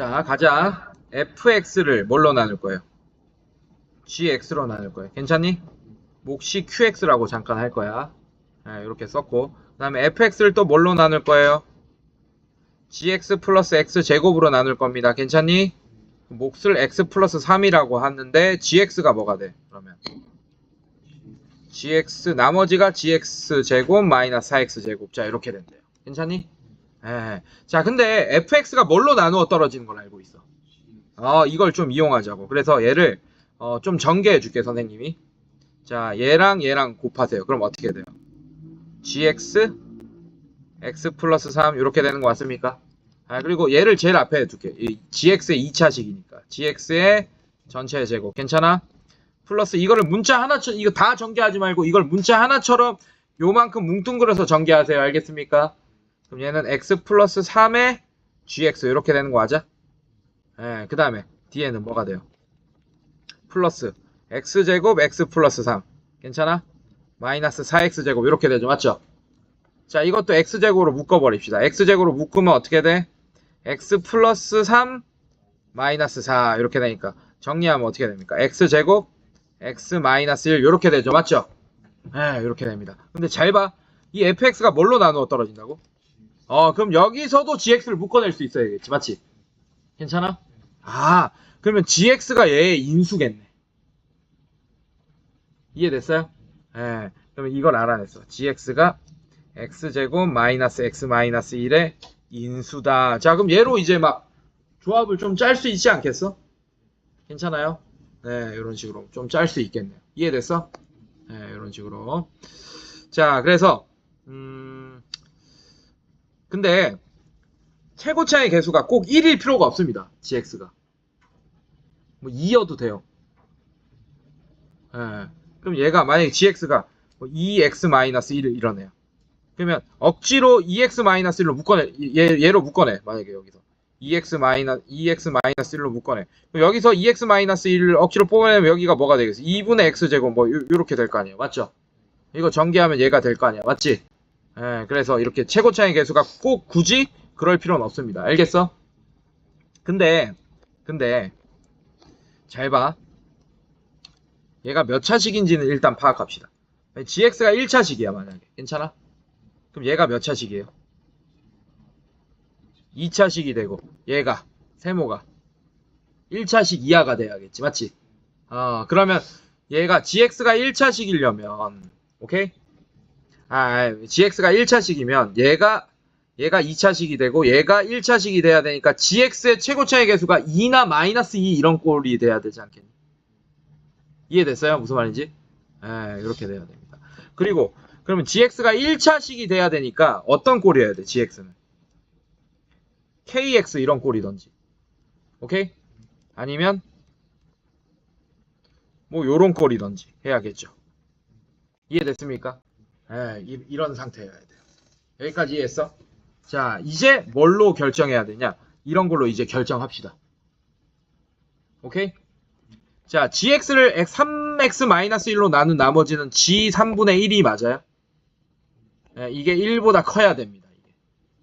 자, 가자. fx를 뭘로 나눌 거예요? gx로 나눌 거예요. 괜찮니? 몫이 qx라고 잠깐 할 거야. 네, 이렇게 썼고. 그 다음에 fx를 또 뭘로 나눌 거예요? gx 플러스 x 제곱으로 나눌 겁니다. 괜찮니? 몫을 x 플러스 3이라고 하는데 gx가 뭐가 돼? 그러면 gx 나머지가 gx 제곱 마이너스 4x 제곱 자 이렇게 된대요. 괜찮니? 예. 자 근데 fx가 뭘로 나누어 떨어지는 걸 알고 있어. 어 이걸 좀 이용하자고. 그래서 얘를 어, 좀 전개해 줄게 선생님이. 자 얘랑 얘랑 곱하세요. 그럼 어떻게 돼요? gx x 플러스 3 이렇게 되는 거 맞습니까? 아 그리고 얘를 제일 앞에 두게. 이 gx의 2차식이니까 gx의 전체 제곱 괜찮아? 플러스 이거를 문자 하나처럼 이거 다 전개하지 말고 이걸 문자 하나처럼 요만큼 뭉뚱그려서 전개하세요. 알겠습니까? 그럼 얘는 x 플러스 3의 gx 이렇게 되는 거 맞아? 예, 그 다음에 뒤에는 뭐가 돼요? 플러스 x제곱 x 플러스 3 괜찮아? 마이너스 4x제곱 이렇게 되죠. 맞죠? 자 이것도 x제곱으로 묶어버립시다. x제곱으로 묶으면 어떻게 돼? x 플러스 3 마이너스 4 이렇게 되니까 정리하면 어떻게 됩니까? x제곱 x 마이너스 1 이렇게 되죠. 맞죠? 예, 이렇게 됩니다. 근데 잘 봐. 이 fx가 뭘로 나누어 떨어진다고? 어, 그럼 여기서도 gx를 묶어낼 수 있어야겠지. 맞지? 괜찮아? 아, 그러면 gx가 얘의 인수겠네. 이해됐어요? 예. 그러면 이걸 알아냈어. gx가 x제곱 마이너스 x 마이너스 1의 인수다. 자, 그럼 얘로 이제 막 조합을 좀 짤 수 있지 않겠어? 괜찮아요? 네, 이런 식으로 좀 짤 수 있겠네요. 이해됐어? 네, 이런 식으로. 자, 그래서 음, 근데 최고차의 개수가 꼭 1일 필요가 없습니다. gx가. 뭐 2여도 돼요. 예. 그럼 얘가 만약에 gx가 뭐 2x-1 이러네요. 그러면 억지로 2x-1로 묶어내 얘, 얘로 묶어내 만약에 여기서 2x 2x-1로 묶어내 그럼 여기서 2x-1을 억지로 뽑아내면 여기가 뭐가 되겠어 2분의 x제곱 뭐 요, 요렇게 될 거 아니에요 맞죠 이거 전개하면 얘가 될 거 아니야 맞지 예, 그래서 이렇게 최고 차의 개수가 꼭 굳이 그럴 필요는 없습니다 알겠어 근데 근데 잘 봐 얘가 몇 차식인지는 일단 파악합시다 gx가 1차식이야 만약에 괜찮아? 그럼 얘가 몇 차식이에요? 2차식이 되고 얘가 세모가 1차식 이하가 돼야겠지 맞지? 어 그러면 얘가 gx가 1차식이려면 오케이? 아 gx가 1차식이면 얘가 얘가 2차식이 되고 얘가 1차식이 돼야 되니까 gx의 최고 차의 개수가 2나 마이너스 2 이런 꼴이 돼야 되지 않겠니? 이해됐어요? 무슨 말인지? 에 이렇게 돼야 됩니다. 그리고 그러면 gx가 1차식이 돼야 되니까 어떤 꼴이어야 돼? gx는 kx 이런 꼴이던지 오케이? 아니면 뭐 요런 꼴이던지 해야겠죠. 이해됐습니까? 에 이, 이런 상태여야 돼요. 여기까지 이해했어? 자 이제 뭘로 결정해야 되냐? 이런 걸로 이제 결정합시다. 오케이? 자, gx를 3x-1로 나눈 나머지는 g 3분의 1이 맞아요? 예, 이게 1보다 커야 됩니다. 이게.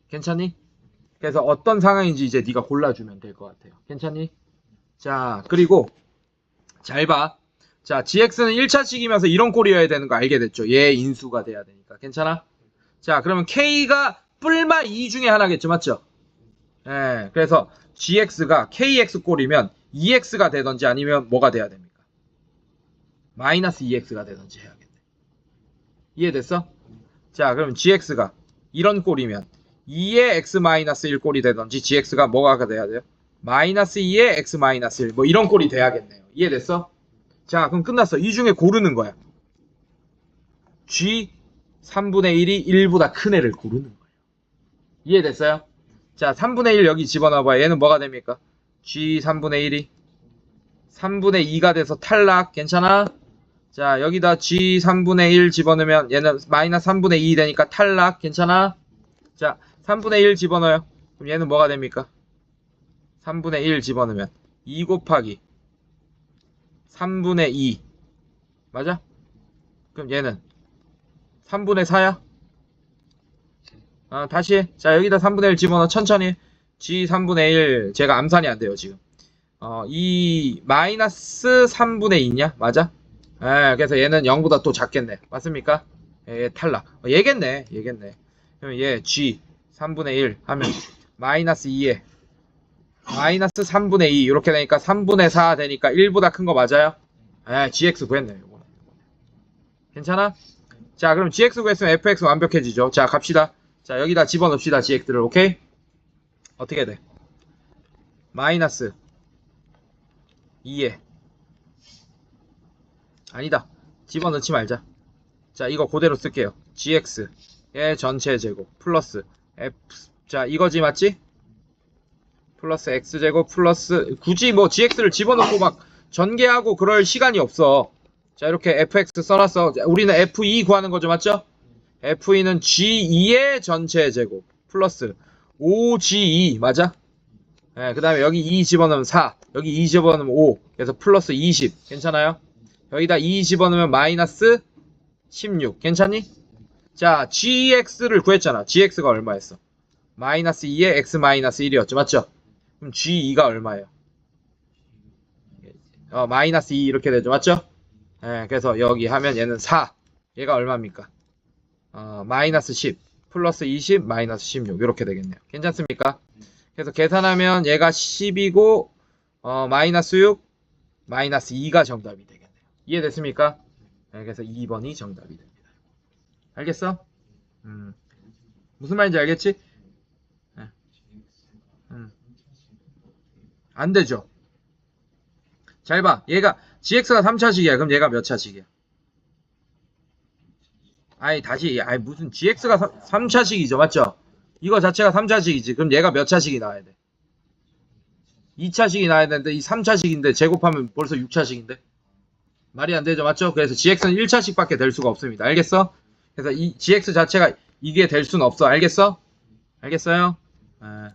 괜찮니? 그래서 어떤 상황인지 이제 네가 골라주면 될 것 같아요. 괜찮니? 자, 그리고 잘 봐. 자, gx는 1차식이면서 이런 꼴이어야 되는 거 알게 됐죠? 얘 인수가 돼야 되니까. 괜찮아? 자, 그러면 k가 뿔마 2 중에 하나겠죠? 맞죠? 예, 그래서 gx가 kx 꼴이면 2x가 되던지 아니면 뭐가 돼야 됩니까? 마이너스 2x가 되던지 해야겠네. 이해됐어? 자, 그럼 gx가 이런 꼴이면 2의 x 마이너스 1 꼴이 되던지 gx가 뭐가 돼야 돼요? 마이너스 2의 x 마이너스 1뭐 이런 꼴이 돼야겠네요. 이해됐어? 자, 그럼 끝났어. 이 중에 고르는 거야. g 3분의 1이 1보다 큰 애를 고르는 거예요. 이해됐어요? 자, 3분의 1 여기 집어넣어봐요. 얘는 뭐가 됩니까? g 3분의 1이 3분의 2가 돼서 탈락. 괜찮아? 자, 여기다 g 3분의 1 집어넣으면 얘는 마이너스 3분의 2 되니까 탈락. 괜찮아? 자, 3분의 1 집어넣어요. 그럼 얘는 뭐가 됩니까? 3분의 1 집어넣으면 2 곱하기 3분의 2 맞아? 그럼 얘는 3분의 4야? 아, 다시 해. 자, 여기다 3분의 1 집어넣어. 천천히. g 3분의 1 제가 암산이 안 돼요 지금 어, 이 마이너스 3분의 2냐 맞아? 예, 그래서 얘는 0보다 또 작겠네 맞습니까? 예, 얘 탈락 어, 얘겠네 얘겠네 그럼 얘 g 3분의 1 하면 마이너스 2에 마이너스 3분의 2 이렇게 되니까 3분의 4 되니까 1보다 큰 거 맞아요? 예, gx 구했네 요거는. 괜찮아? 자 그럼 gx 구했으면 fx 완벽해지죠 자 갑시다 자 여기다 집어넣읍시다 gx를 오케이? 어떻게 돼? 마이너스 2에 아니다 집어넣지 말자 자 이거 그대로 쓸게요 gx 의 전체 제곱 플러스 f 자 이거지 맞지? 플러스 x제곱 플러스 굳이 뭐 gx를 집어넣고 막 전개하고 그럴 시간이 없어 자 이렇게 fx 써놨어 자, 우리는 f2 구하는 거죠 맞죠? f2는 g2의 전체 제곱 플러스 5g2 맞아? 네, 그 다음에 여기 2 집어넣으면 4 여기 2 집어넣으면 5 그래서 플러스 20 괜찮아요? 여기다 2 집어넣으면 마이너스 16 괜찮니? 자 gx를 구했잖아 gx가 얼마였어? 마이너스 2에 x 마이너스 1이었죠 맞죠? 그럼 g2가 얼마예요? 어, 마이너스 2 이렇게 되죠 맞죠? 예, 그래서 여기 하면 얘는 4 얘가 얼마입니까? 어, 마이너스 10 플러스 20 마이너스 16 이렇게 되겠네요 괜찮습니까? 그래서 계산하면 얘가 10이고 어, 마이너스 6 마이너스 2가 정답이 되겠네요 이해됐습니까? 예, 그래서 2번이 정답이 됩니다 알겠어? 음, 무슨 말인지 알겠지? 예. 음. 안 되죠 잘 봐. 얘가 GX가 3차식이야. 그럼 얘가 몇 차식이야? 아니 다시 아니 무슨 GX가 3, 차식이죠 맞죠? 이거 자체가 3차식이지. 그럼 얘가 몇 차식이 나와야 돼? 2차식이 나와야 되는데 이 3차식인데 제곱하면 벌써 6차식인데? 말이 안 되죠. 맞죠? 그래서 GX는 1차식밖에 될 수가 없습니다. 알겠어? 그래서 이 GX 자체가 이게 될 수는 없어. 알겠어? 알겠어요? 아.